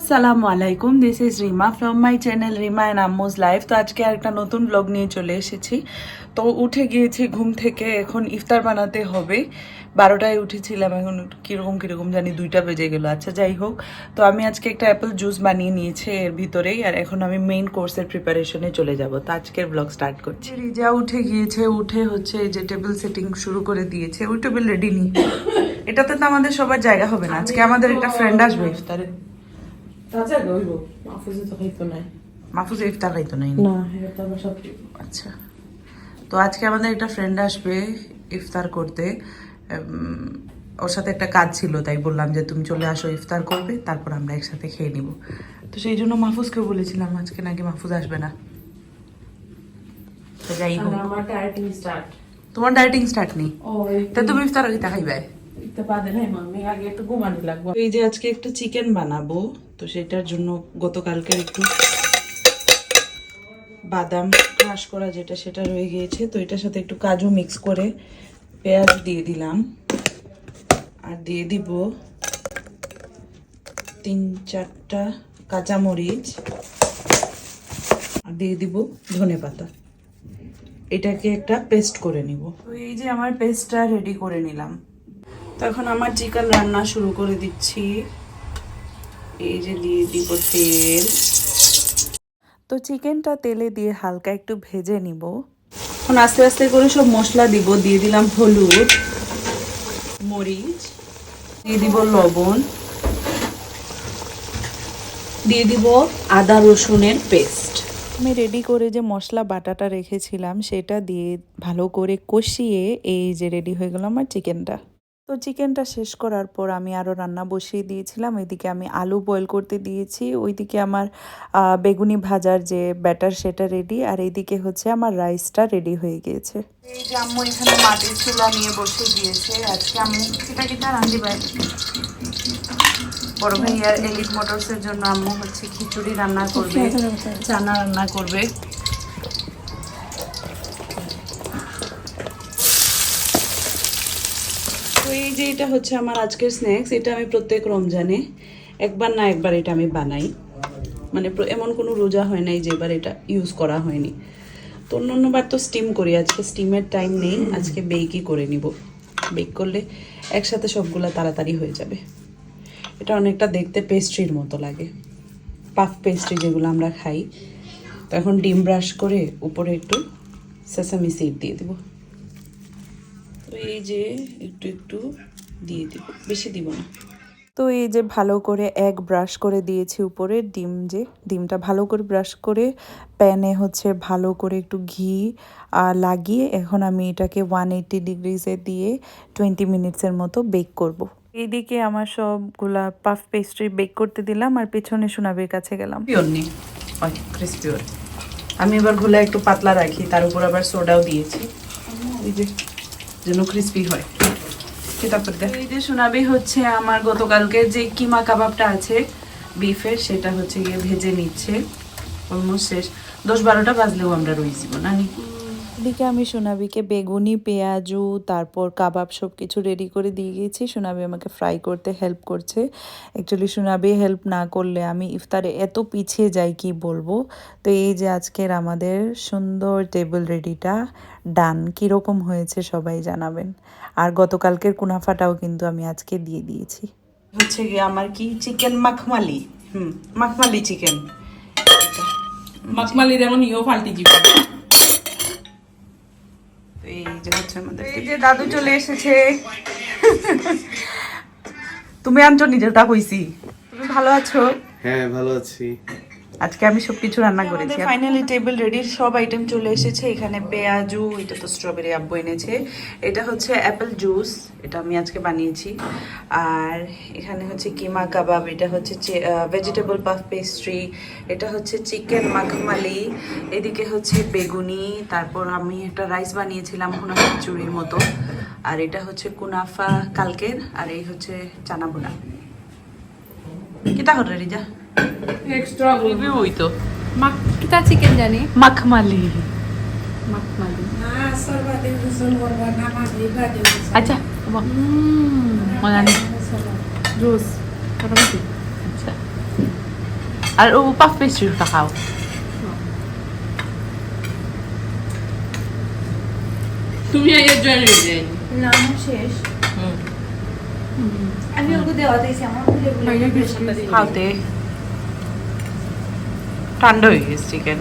আসসালামু আলাইকুম this is Rima from my channel Rima and Ammu's life তো আজকে একটা নতুন ব্লগ নিয়ে চলে এসেছি। তো উঠে গিয়েছি ঘুম থেকে। এখন ইফতার বানাতে হবে। বারোটায় উঠেছিলাম। এখন কীরকম কীরকম জানি দুইটা বেজে গেল। আচ্ছা যাই হোক। তো আমি আজকে একটা অ্যাপেল জুস বানিয়ে নিয়েছি এর ভিতরেই। আর এখন আমি মেইন কোর্সের প্রিপারেশনে চলে যাব। তো আজকের ব্লগ স্টার্ট করছি। রিজা উঠে গিয়েছে। উঠে হচ্ছে যে টেবিল সেটিং শুরু করে দিয়েছে। ওই টেবিল রেডি নি। এটাতে তো আমাদের সবার জায়গা হবে না। আজকে আমাদের একটা ফ্রেন্ড আসবে। ইফতারে তাজা গইব মাহফুজে তো খাইতো নাই। মাহফুজ ইফতার খাইতো নাই? না এটা আবার সব আচ্ছা। তো আজকে আমাদের একটা ফ্রেন্ড আসবে ইফতার করতে। ওর সাথে একটা কাজ ছিল তাই বললাম যে তুমি চলে আসো ইফতার করবে তারপর আমরা একসাথে খেয়ে নিব। তো সেই জন্য মাহফুজকে বলেছিলাম আজকে নাকি মাহফুজ আসবে না। তো যাই হোক। আমার ডায়েটিং স্টার্ট তোমার ডায়েটিং স্টার্ট নেই? তা তুমি ইফতার কিতা খাইবে? এই যে আজকে একটু চিকেন বানাবো। তো সেটার জন্য গতকালকে একটু বাদাম ক্রাশ করা যেটা সেটা রয়ে গিয়েছে। তো এটার সাথে একটু কাজু মিক্স করে পেঁয়াজ দিয়ে দিলাম। আর দিয়ে দিব তিন চারটা কাঁচামরিচ। আর দিয়ে দিব ধনে পাতা। এটাকে একটা পেস্ট করে নিব। তো এই যে আমার পেস্টটা রেডি করে নিলাম। তো এখন আমার চিকেন রান্না শুরু করে দিচ্ছি। এই যে দিয়ে দিব তেল। তো চিকেনটা তেলে দিয়ে হালকা একটু ভেজে নিব। এখন আস্তে আস্তে করে সব মশলা দিব। দিয়ে দিলাম হলুদ মরিচ দিয়ে দিব লবণ দিয়ে দিব আদা রসুনের পেস্ট। আমি রেডি করে যে মশলা বাটাটা রেখেছিলাম সেটা দিয়ে ভালো করে কষিয়ে এই যে রেডি হয়ে গেল আমার চিকেনটা। তো চিকেনটা শেষ করার পর আমি আরও রান্না বসিয়ে দিয়েছিলাম। এদিকে আমি আলু বয়েল করতে দিয়েছি। ওইদিকে আমার বেগুনি ভাজার যে ব্যাটার সেটা রেডি আর এইদিকে হচ্ছে আমার রাইসটা রেডি হয়ে গিয়েছে। এই যে আম্মু এখানে মাটির চুলা নিয়ে বসে দিয়েছে। আজকে রান্ধি ভাই? বড় ভাইয়ার এলিট মোটরসের জন্য আম্মু হচ্ছে খিচুড়ি রান্না করবে চানা রান্না করবে। এই যে এটা হচ্ছে আমার আজকের স্ন্যাক্স এটা আমি প্রত্যেক রমজানে একবার না একবার এটা আমি বানাই। মানে এমন কোনো রোজা হয় নাই যে এবার এটা ইউজ করা হয়নি। তো অন্য অন্যবার তো স্টিম করি, আজকে স্টিমের টাইম নেই, আজকে বেকই করে নিব। বেক করলে একসাথে সবগুলা তাড়াতাড়ি হয়ে যাবে। এটা অনেকটা দেখতে পেস্ট্রির মতো লাগে। পাফ পেস্ট্রি যেগুলো আমরা খাই। তো এখন ডিম ব্রাশ করে উপরে একটু সেসামি সিড দিয়ে দিব। তো এই যে একটু একটু দিয়ে দিব। বেশি দিব না। তো এই যে ভালো করে এক ব্রাশ করে দিয়েছি উপরে ডিম যে ডিমটা ভালো করে ব্রাশ করে প্যানে হচ্ছে ভালো করে একটু ঘি লাগিয়ে এখন আমি এটাকে ওয়ান এইটি ডিগ্রিজে দিয়ে টোয়েন্টি মিনিটসের মতো বেক করব। এইদিকে আমার সবগুলা পাফ পেস্ট্রি বেক করতে দিলাম আর পেছনে সোনাবির কাছে গেলাম। আমি এবারগুলা একটু পাতলা রাখি তার উপর আবার সোডাও দিয়েছি। এই যে যেন ক্রিসপি হয়। এই যে সোনাবি হচ্ছে আমার গতকালকে যে কিমা কাবাবটা আছে বিফের সেটা হচ্ছে গিয়ে ভেজে নিচ্ছে। অলমোস্ট শেষ। দশ বারোটা বাজলেও আমরা রয়েছি নানি? এদিকে আমি সোনাবিকে বেগুনি পেঁয়াজু তারপর কাবাব সব কিছু রেডি করে দিয়ে গিয়েছি। সোনাবি আমাকে ফ্রাই করতে হেল্প করছে। অ্যাকচুয়ালি সোনাবি হেল্প না করলে আমি ইফতারে এত পিছিয়ে যাই কি বলব? তো এই যে আজকের আমাদের সুন্দর টেবিল রেডিটা ডান কীরকম হয়েছে সবাই জানাবেন। আর গতকালকের কুনাফাটাও কিন্তু আমি আজকে দিয়ে দিয়েছি। হচ্ছে গিয়ে আমার কি? চিকেন মাখমালি। হুম মাখমালি চিকেন মাকমালি যেমন ইও ফাল্টি জীবন এই যে হচ্ছে আমাদের এই যে দাদু চলে এসেছে। তুমি আনছো নিজেরটা কইছি। তুমি ভালো আছো? হ্যাঁ ভালো আছি। আজকে আমি সবকিছু রান্না করেছি। ফাইনালি টেবিল রেডি সব আইটেম চলে এসেছে। এখানে পেঁয়াজু এটা তো স্ট্রবেরি আব্বু এনেছে। এটা হচ্ছে অ্যাপেল জুস এটা আমি আজকে বানিয়েছি। আর এখানে হচ্ছে কিমা কাবাব এটা হচ্ছে ভেজিটেবল পাফ পেস্ট্রি এটা হচ্ছে চিকেন মাখমালি এদিকে হচ্ছে বেগুনি তারপর আমি একটা রাইস বানিয়েছিলাম কুনাফা খিচুড়ির মতো। আর এটা হচ্ছে কুনাফা কালকের আর এই হচ্ছে চানা বোনা কিতা হরে রিজা? এক্সট্রা রিভিউ হইতো মাক কিতা চিকেন জানি? মাখমালি। মাকমালি আচ্ছা মজা নেই জুস আচ্ছা। আর ও পাফ পেস্ট্রিটা খাও। তুমি না শেষ। আমি ওকে দেওয়া দিয়েছি আমার খাওতে। ঠান্ডা হয়ে গেছে চিকেন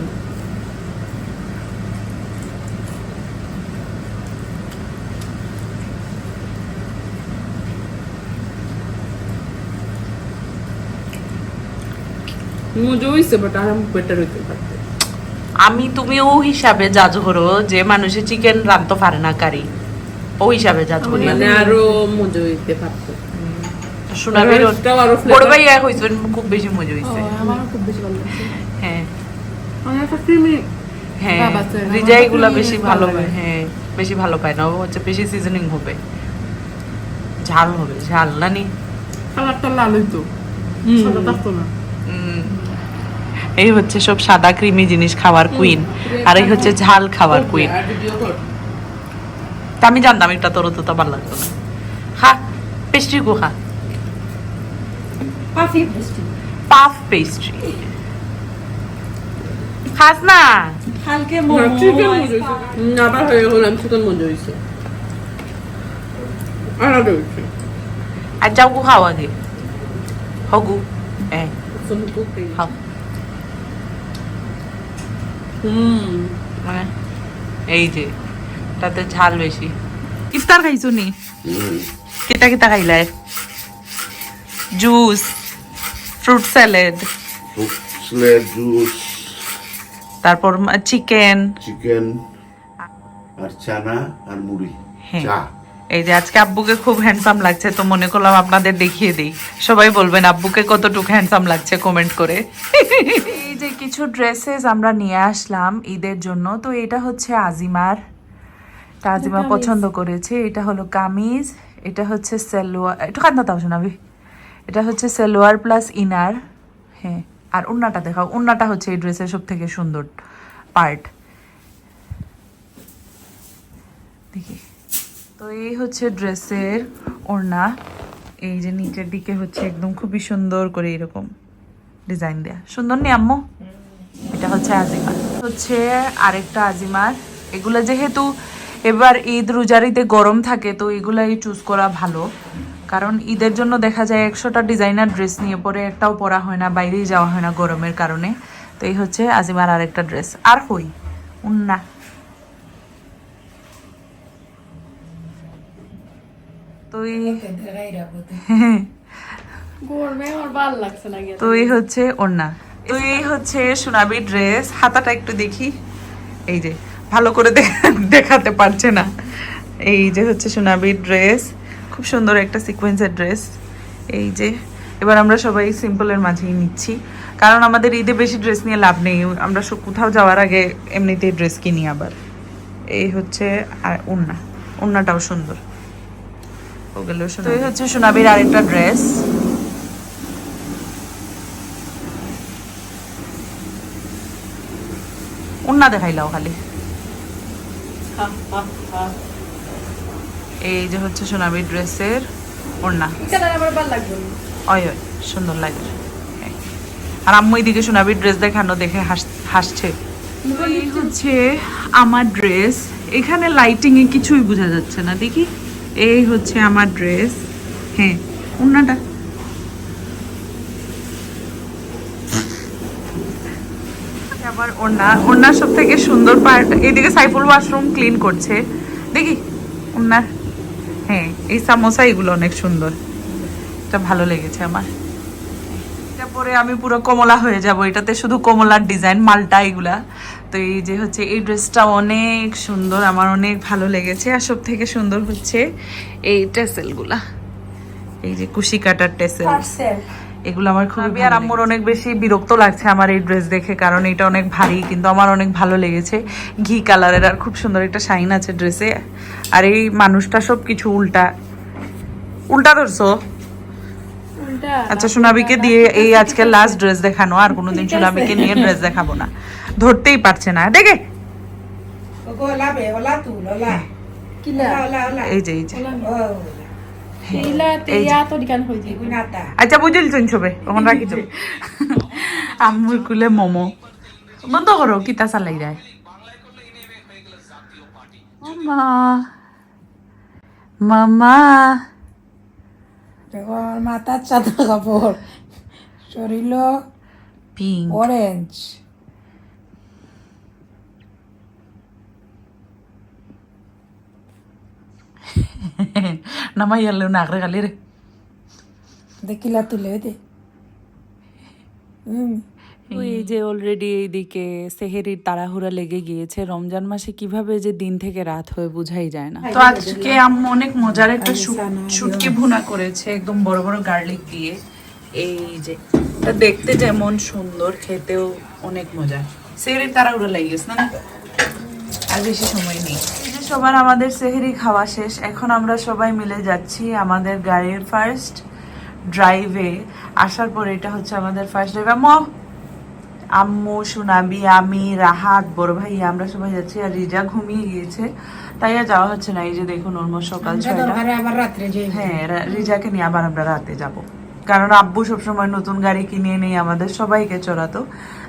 হইছে আমি তুমি ও হিসাবে জাজ করো যে মানুষে চিকেন রাঁধতে পারে না কারি। ও হিসাবে জাজ করি। মানে আরও মজা হইতে পারতো। শোনাবের রসটাও আরও বড় ভাই খুব বেশি মজা হয়েছে আমারও খুব বেশি ভালো হ্যাঁ ক্রিমি হ্যাঁ বেশি ভালো। পায় হ্যাঁ বেশি ভালো পায় না ও হচ্ছে বেশি সিজনিং হবে। ঝাল হবে ঝাল না নি? কালারটা লাল হইতো সাদা থাকতো না। এই হচ্ছে সব সাদা ক্রিমি জিনিস খাওয়ার কুইন আর এই হচ্ছে ঝাল খাওয়ার কুইন তা আমি জানতাম এটা তোর তো ভালো লাগতো না। খা পেস্ট্রি কো খা। পাফ পেস্ট্রি খাস না হালকে না চিকেন মজা আবার হয়ে গেলাম চিকেন মজা হইছে আলাদা হইছে আর যাও গো খাও আগে হগু হ্যাঁ খাও হুম মানে এই যে তাতে ঝাল বেশি ইফতার খাইছো নি কেটা কেটা খাইলাই জুস ফ্রুট স্যালাড স্লেট জুস তারপর চিকেন চিকেন আর চানা আর মুড়ি। হ্যাঁ। চা। এই যে আজকে আব্বুকে খুব হ্যান্ডসাম লাগছে তো মনে করলাম আপনাদের দেখিয়ে দিই। সবাই বলবেন আব্বুকে কতটুকু হ্যান্ডসাম লাগছে? কমেন্ট করে। এই যে কিছু ড্রেসেস আমরা নিয়ে আসলাম ঈদের জন্য তো এটা হচ্ছে আজিমার। এটা আজিমা পছন্দ করেছে। এটা হলো কামিজ এটা হচ্ছে সেলোয়ার একটু কান্না তাও শোনাবি। এটা হচ্ছে সেলোয়ার প্লাস ইনার হ্যাঁ। আর উন্নাটা দেখাও। উন্নাটা হচ্ছে এই ড্রেসের সব থেকে সুন্দর পার্ট দেখি। তো এই হচ্ছে ড্রেসের ওড়না। এই যে নিচের দিকে হচ্ছে একদম খুবই সুন্দর করে এরকম ডিজাইন দেয়া। সুন্দর নি আম্মু? এটা হচ্ছে আজিমার। হচ্ছে আরেকটা আজিমার। এগুলো যেহেতু এবার ঈদ রোজারিতে গরম থাকে, তো এগুলাই চুজ করা ভালো। কারণ ঈদের জন্য দেখা যায় একশোটা ডিজাইনার ড্রেস নিয়ে পরে একটাও পরা হয় না বাইরেই যাওয়া হয় না গরমের কারণে। তো এই হচ্ছে আজিমার আরেকটা ড্রেস আর হই উন্না। হচ্ছে ওড়না তো এই হচ্ছে সোনাবি ড্রেস হাতাটা একটু দেখি। এই যে ভালো করে দেখাতে পারছে না। এই যে হচ্ছে সোনাবি ড্রেস খুব সুন্দর একটা সিকোয়েন্সের ড্রেস এই যে এবার আমরা সবাই সিম্পলের মাঝেই নিচ্ছি। কারণ আমাদের ঈদে বেশি ড্রেস নিয়ে লাভ নেই। আমরা সব কোথাও যাওয়ার আগে এমনিতেই ড্রেস কিনি আবার। এই হচ্ছে আর ওড়না ওড়নাটাও সুন্দর। ওগুলো তো এই হচ্ছে সোনাবির আরেকটা ড্রেস উন্না দেখাইলাও খালি। এই যে হচ্ছে সোনাবি ড্রেসের ওড়না। অয় সুন্দর লাগে। আর আম্মু এদিকে সোনাবি ড্রেস দেখানো দেখে হাস- হাসছে। এই হচ্ছে আমার ড্রেস। এখানে লাইটিং এ কিছুই বোঝা যাচ্ছে না দেখি? এই হচ্ছে আমার ড্রেস। হ্যাঁ ওড়নাটা। আবার ওড়না। ওড়নার সব থেকে সুন্দর পার্ট এদিকে সাইফুল ওয়াশরুম ক্লিন করছে। দেখি ওড়নার হ্যাঁ এই সামোসা এগুলো অনেক সুন্দর। এটা ভালো লেগেছে আমার। এটা পরে আমি পুরো কমলা হয়ে যাব। এটাতে শুধু কমলার ডিজাইন, মালটা এগুলা। তো এই যে হচ্ছে, এই ড্রেসটা অনেক সুন্দর, আমার অনেক ভালো লেগেছে আর সব থেকে সুন্দর হচ্ছে এই টেসেলগুলা। এই যে কুশি কাটার টেসেল। এগুলো আমার খুবই আর আম্মুর অনেক বেশি বিরক্ত লাগছে আমার এই ড্রেস দেখে কারণ এটা অনেক ভারী কিন্তু আমার অনেক ভালো লেগেছে। ঘি কালারের আর খুব সুন্দর একটা শাইন আছে ড্রেসে আর এই মানুষটা সব কিছু উল্টা। উল্টা ধরছো? আচ্ছা সোনাবিকে দিয়ে এই আজকে লাস্ট ড্রেস দেখানো আর কোনোদিন সোনাবিকে নিয়ে ড্রেস দেখাবো না। ধরতেই পারছে না। দেখে। hola. এই যে এই যে। আচ্ছা বুঝিল চুন ছবে তখন রাখি তো আম্মুর কুলে মোমো। বন্ধ করো কিতা চালাই যায়। মামা। দেখো আমার মাথার চাদর কাপড়। শরীর পিঙ্ক অরেঞ্জ নামাই গেল নাকরে গালি রে দেখিলা তুলে দে হুম তো যে অলরেডি এইদিকে সেহেরির তাড়াহুড়া লেগে গিয়েছে রমজান মাসে কীভাবে যে দিন থেকে রাত হয়ে বোঝাই যায় না তো আজকে আম্মু অনেক মজার একটা শুটকি ভুনা করেছে একদম বড় বড় গার্লিক দিয়ে এই যে এটা দেখতে যেমন সুন্দর খেতেও অনেক মজা সেহেরির তাড়াহুড়া লেগে গেছে না আর বেশি সময় নেই সবার আমাদের সেহেরি খাওয়া শেষ। এখন আমরা সবাই মিলে যাচ্ছি আমাদের গাড়ির ফার্স্ট ড্রাইভে আসার পর এটা হচ্ছে আমাদের ফার্স্ট ড্রাইভ আম্মু আম্মু সুনাবি আমি রাহাত বড় ভাই আমরা সবাই যাচ্ছি আর রিজা ঘুমিয়ে গিয়েছে। তাই আর যাওয়া হচ্ছে না। এই যে দেখুন ওর সকাল ছয়টা। হ্যাঁ রিজাকে নিয়ে আবার আমরা রাতে যাব। কারণ আব্বু সবসময় নতুন গাড়ি কিনে নেই আমাদের সবাইকে চড়াতো।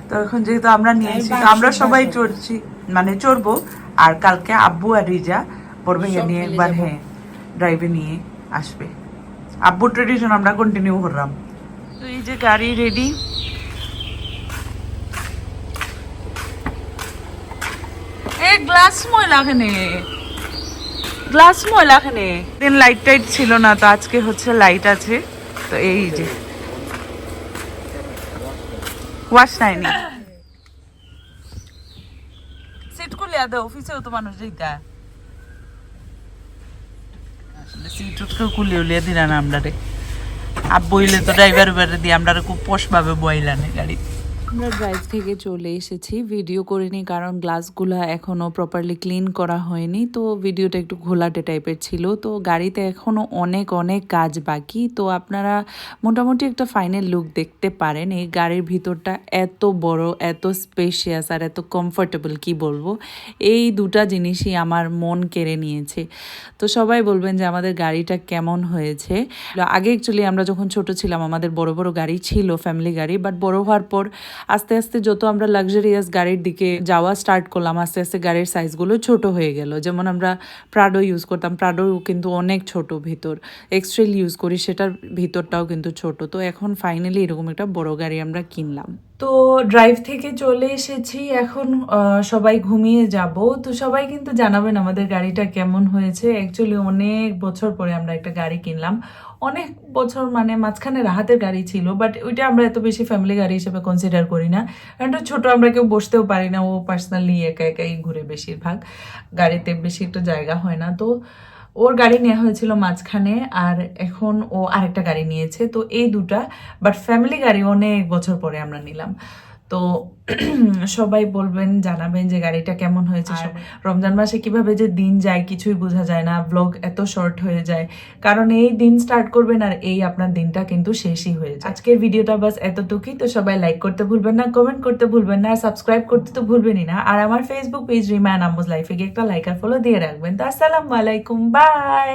তো এখন যেহেতু আমরা নিয়েছি তো আমরা সবাই চড়ছি মানে চড়বো। আর কালকে আব্বু আর রিজা বড় ভাইয়া নিয়ে একবার হ্যাঁ ড্রাইভে নিয়ে আসবে। আব্বু ট্রেডিশন আমরা কন্টিনিউ করলাম। তো এই যে গাড়ি রেডি এ গ্লাস ময়লা খানে গ্লাস ময়লা খানে দিন লাইট টাইট ছিল না তো আজকে হচ্ছে লাইট আছে। তো এই যে। ওয়াশ নাইনি সিট অফিসেও তো মানুষ যেটা আসলে সিট উঠকে খুলে উলিয়ে দিলা না আমরা রে। আর বইলে তো ড্রাইভার উবার দিয়ে আমরা খুব পোষ ভাবে বইলানে গাড়ি। আমরা ড্রাইভ থেকে চলে এসেছি। ভিডিও করিনি কারণ গ্লাসগুলো এখনও প্রপারলি ক্লিন করা হয়নি। তো ভিডিওটা একটু ঘোলাটে টাইপের ছিল। তো গাড়িতে এখনও অনেক অনেক কাজ বাকি। তো আপনারা মোটামুটি একটা ফাইনাল লুক দেখতে পারেন। এই গাড়ির ভিতরটা এত বড়, এত স্পেশিয়াস আর এত কমফোর্টেবল কি বলব? এই দুটা জিনিসই আমার মন কেড়ে নিয়েছে। তো সবাই বলবেন যে আমাদের গাড়িটা কেমন হয়েছে? আগে অ্যাকচুয়ালি আমরা যখন ছোট ছিলাম, আমাদের বড় বড় গাড়ি ছিল ফ্যামিলি গাড়ি বাট বড় হওয়ার পর আস্তে আস্তে যত আমরা লাক্সারিয়াস গাড়ির দিকে যাওয়া স্টার্ট করলাম, আস্তে আস্তে গাড়ির সাইজগুলো ছোট হয়ে গেল। যেমন আমরা প্রাডো ইউজ করতাম প্রাডো কিন্তু অনেক ছোট ভিতর। এক্সট্রেল ইউজ করি, সেটার ভিতরটাও কিন্তু ছোট। তো এখন ফাইনালি এরকম একটা বড় গাড়ি আমরা কিনলাম। তো ড্রাইভ থেকে চলে এসেছি, এখন সবাই ঘুমিয়ে যাব। তো সবাই কিন্তু জানাবেন আমাদের গাড়িটা কেমন হয়েছে। অ্যাকচুয়ালি অনেক বছর পরে আমরা একটা গাড়ি কিনলাম। অনেক বছর মানে মাঝখানে রাহাতের গাড়ি ছিল বাট ওইটা আমরা এত বেশি ফ্যামিলি গাড়ি হিসেবে কনসিডার করি না। কারণ ছোট, আমরা কেউ বসতেও পারি না, ও পার্সোনালি একা একাই ঘুরে বেশিরভাগ। গাড়িতে বেশি একটা জায়গা হয় না। তো ওর গাড়ি নেওয়া হয়েছিল মাঝখানে, আর এখন ও আরেকটা গাড়ি নিয়েছে। তো এই দুটা বাট ফ্যামিলি গাড়ি অনেক বছর পরে আমরা নিলাম। তো সবাই বলবেন জানাবেন যে গাড়িটা কেমন হয়েছে। রমজান মাসে কীভাবে যে দিন যায় কিছুই বোঝা যায় না ব্লগ এত শর্ট হয়ে যায়। কারণ এই দিন স্টার্ট করবেন আর এই আপনার দিনটা কিন্তু শেষই হয়ে যায়। আজকের ভিডিওটা বাস এতটুকুই। তো সবাই লাইক করতে ভুলবেন না কমেন্ট করতে ভুলবেন না আর সাবস্ক্রাইব করতে তো ভুলবেনই না। আর আমার ফেসবুক পেজ রিমান আম্মুজ লাইফে গিয়ে একটা লাইক আর ফলো দিয়ে রাখবেন। তো আসসালামু আলাইকুম বাই